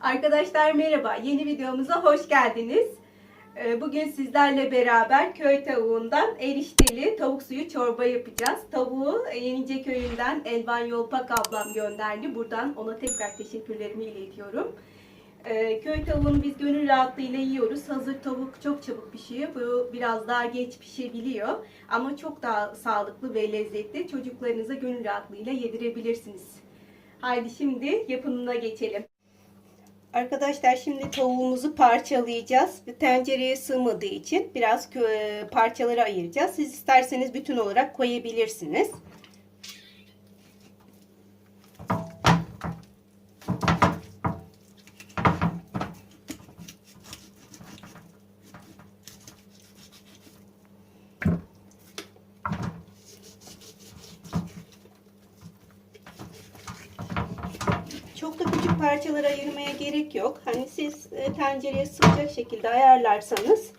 Arkadaşlar merhaba. Yeni videomuza hoş geldiniz. Ee, Bugün sizlerle beraber köy tavuğundan erişteli tavuk suyu çorba yapacağız. Tavuğu Yenice köyünden Elvan Yolpak ablam gönderdi. Buradan ona tekrar teşekkürlerimi iletiyorum. Ee, Köy tavuğunu biz gönül rahatlığıyla yiyoruz. Hazır tavuk çok çabuk pişiyor. Bu biraz daha geç pişebiliyor. Ama çok daha sağlıklı ve lezzetli. Çocuklarınıza gönül rahatlığıyla yedirebilirsiniz. Haydi şimdi yapımına geçelim. Arkadaşlar şimdi tavuğumuzu parçalayacağız. Tencereye sığmadığı için biraz parçalara ayıracağız. Siz isterseniz bütün olarak koyabilirsiniz. Çok da küçük parçalara ayırmaya gerek yok. Hani siz e, tencereye sığacak şekilde ayarlarsanız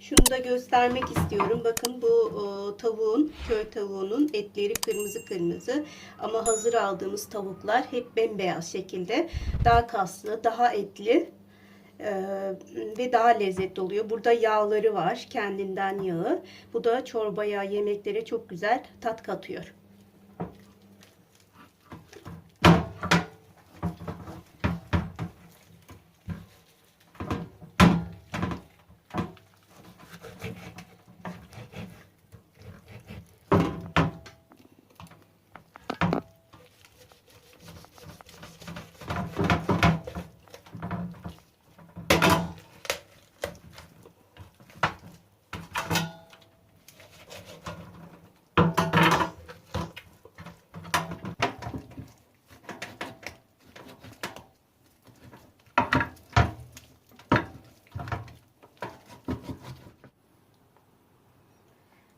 Şunu da göstermek istiyorum. Bakın bu e, tavuğun, köy tavuğunun etleri kırmızı kırmızı. Ama hazır aldığımız tavuklar hep bembeyaz şekilde. Daha kaslı, daha etli e, ve daha lezzetli oluyor. Burada yağları var, kendinden yağı. Bu da çorbaya, yemeklere çok güzel tat katıyor.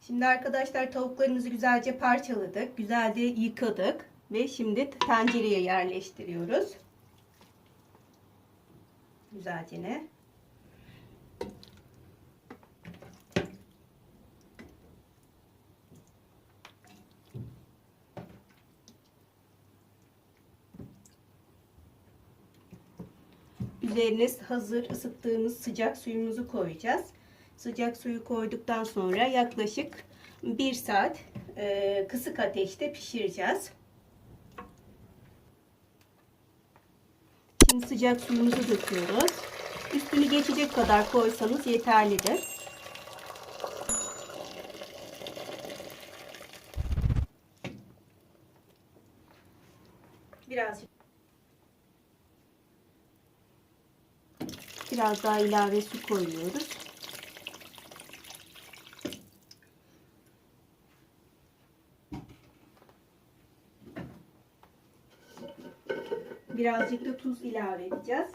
Şimdi arkadaşlar tavuklarımızı güzelce parçaladık. Güzelce yıkadık. Ve şimdi tencereye yerleştiriyoruz. Güzelce ne? Üzerine hazır ısıttığımız sıcak suyumuzu koyacağız. Sıcak suyu koyduktan sonra yaklaşık 1 saat e, kısık ateşte pişireceğiz. Şimdi sıcak suyumuzu döküyoruz. Üstünü geçecek kadar koysanız yeterlidir. Birazcık biraz daha ilave su koyuyoruz. Birazcık da tuz ilave edeceğiz.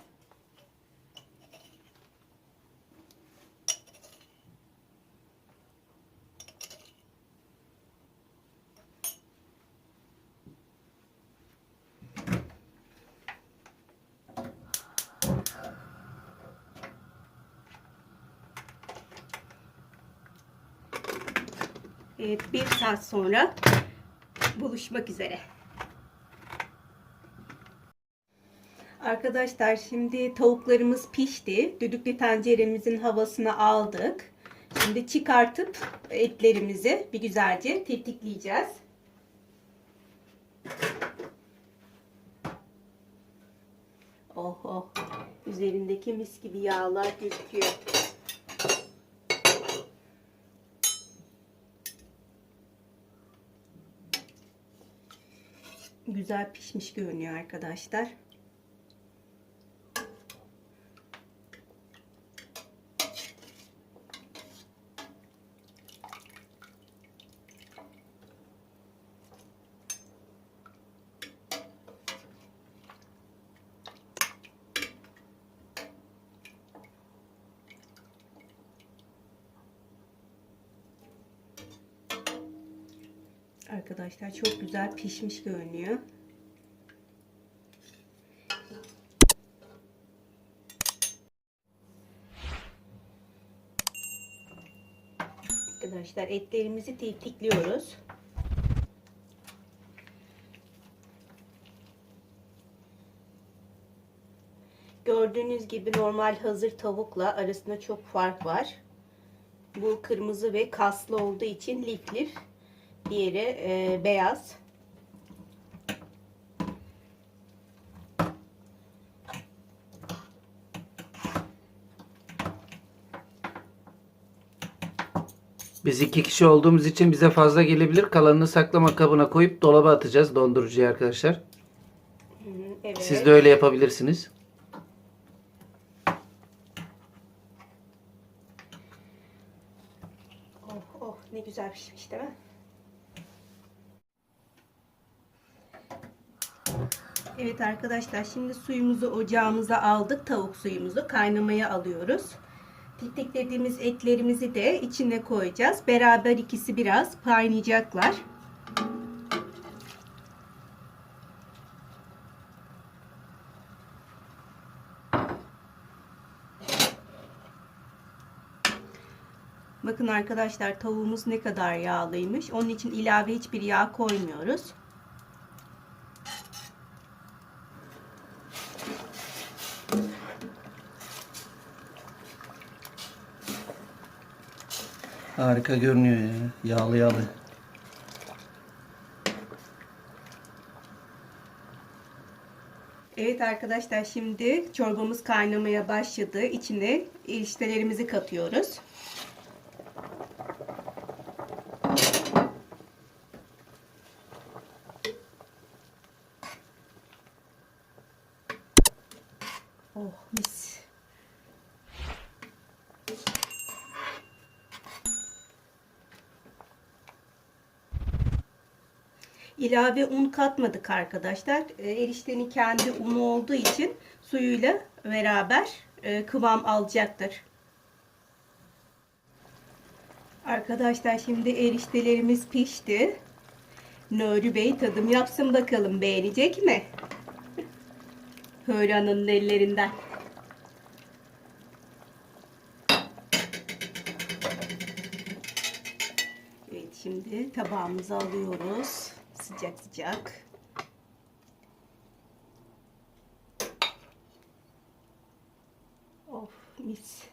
Evet, bir saat sonra buluşmak üzere. Arkadaşlar şimdi tavuklarımız pişti. Düdüklü tenceremizin havasını aldık. Şimdi çıkartıp etlerimizi bir güzelce tetikleyeceğiz. Oh oh. Üzerindeki mis gibi yağlar gözüküyor. Güzel pişmiş görünüyor arkadaşlar. arkadaşlar. Çok güzel pişmiş görünüyor. Arkadaşlar etlerimizi tiftikliyoruz. Gördüğünüz gibi normal hazır tavukla arasında çok fark var. Bu kırmızı ve kaslı olduğu için lif lif Diğeri e, beyaz. Biz iki kişi olduğumuz için bize fazla gelebilir. Kalanını saklama kabına koyup dolaba atacağız dondurucuya arkadaşlar. Evet. Siz de öyle yapabilirsiniz. Oh oh ne güzel pişmiş değil mi? Evet arkadaşlar şimdi suyumuzu ocağımıza aldık. Tavuk suyumuzu kaynamaya alıyoruz. Tiftiklediğimiz etlerimizi de içine koyacağız. Beraber ikisi biraz kaynayacaklar. Bakın arkadaşlar tavuğumuz ne kadar yağlıymış. Onun için ilave hiçbir yağ koymuyoruz. Harika görünüyor ya. Yağlı yağlı. Evet arkadaşlar şimdi çorbamız kaynamaya başladı. İçine eriştelerimizi katıyoruz. Oh mis. İlave un katmadık arkadaşlar. E, Eriştenin kendi unu olduğu için suyuyla beraber e, kıvam alacaktır. Arkadaşlar şimdi eriştelerimiz pişti. Nuri Bey tadım yapsın bakalım beğenecek mi? Höra'nın ellerinden. Evet şimdi tabağımıza alıyoruz. Sıcak sıcak. Of mis.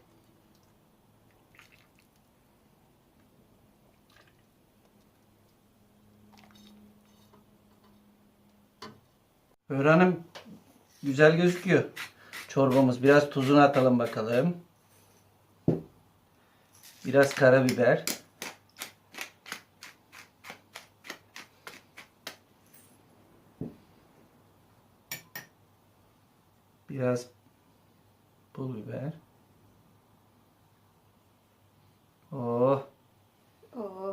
Öğrenim güzel gözüküyor. Çorbamız. Biraz tuzunu atalım bakalım. Biraz karabiber. Biraz pul biber. Oh. Oo,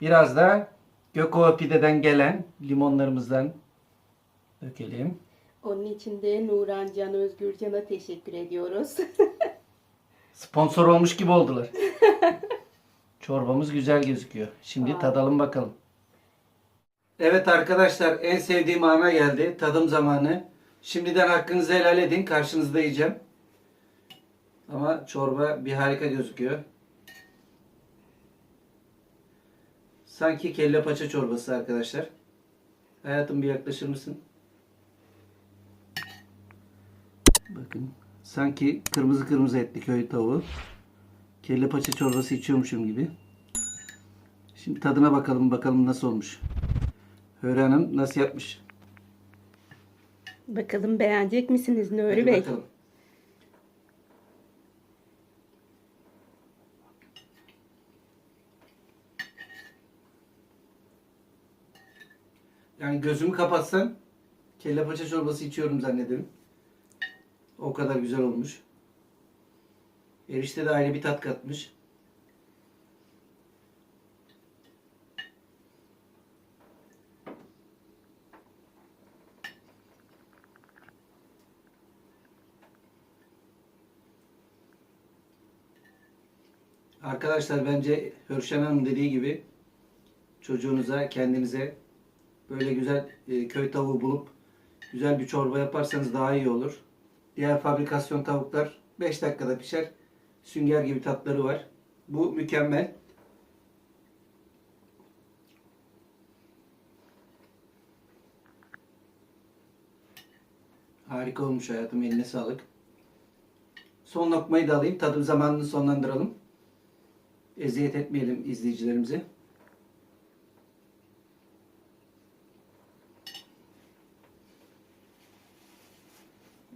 Biraz da Gökova pideden gelen limonlarımızdan dökelim. onun için de Nuran Can Özgürcan'a teşekkür ediyoruz. Sponsor olmuş gibi oldular. Çorbamız güzel gözüküyor. Şimdi Aa. tadalım bakalım. Evet arkadaşlar en sevdiğim ana geldi. Tadım zamanı. Şimdiden hakkınızı helal edin. Karşınızda yiyeceğim. Ama çorba bir harika gözüküyor. Sanki kelle paça çorbası arkadaşlar. Hayatım bir yaklaşır mısın? Bakın. Sanki kırmızı kırmızı etli köy tavuğu. Kelle paça çorbası içiyormuşum gibi. Şimdi tadına bakalım bakalım nasıl olmuş. Hörü Hanım nasıl yapmış? Bakalım beğenecek misiniz Nuri Hadi Bey? bakalım. Yani gözümü kapatsan kelle paça çorbası içiyorum zannederim. O kadar güzel olmuş. Erişte de ayrı bir tat katmış. Arkadaşlar bence Hörşen Hanım dediği gibi çocuğunuza, kendinize böyle güzel e, köy tavuğu bulup güzel bir çorba yaparsanız daha iyi olur. Diğer fabrikasyon tavuklar 5 dakikada pişer. Sünger gibi tatları var. Bu mükemmel. Harika olmuş hayatım. Eline sağlık. Son lokmayı da alayım. Tadım zamanını sonlandıralım. Eziyet etmeyelim izleyicilerimize.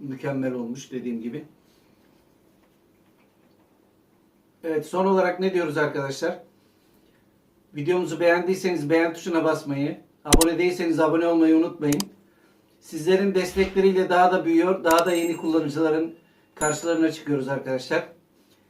Mükemmel olmuş dediğim gibi. Evet son olarak ne diyoruz arkadaşlar? Videomuzu beğendiyseniz beğen tuşuna basmayı, abone değilseniz abone olmayı unutmayın. Sizlerin destekleriyle daha da büyüyor, daha da yeni kullanıcıların karşılarına çıkıyoruz arkadaşlar.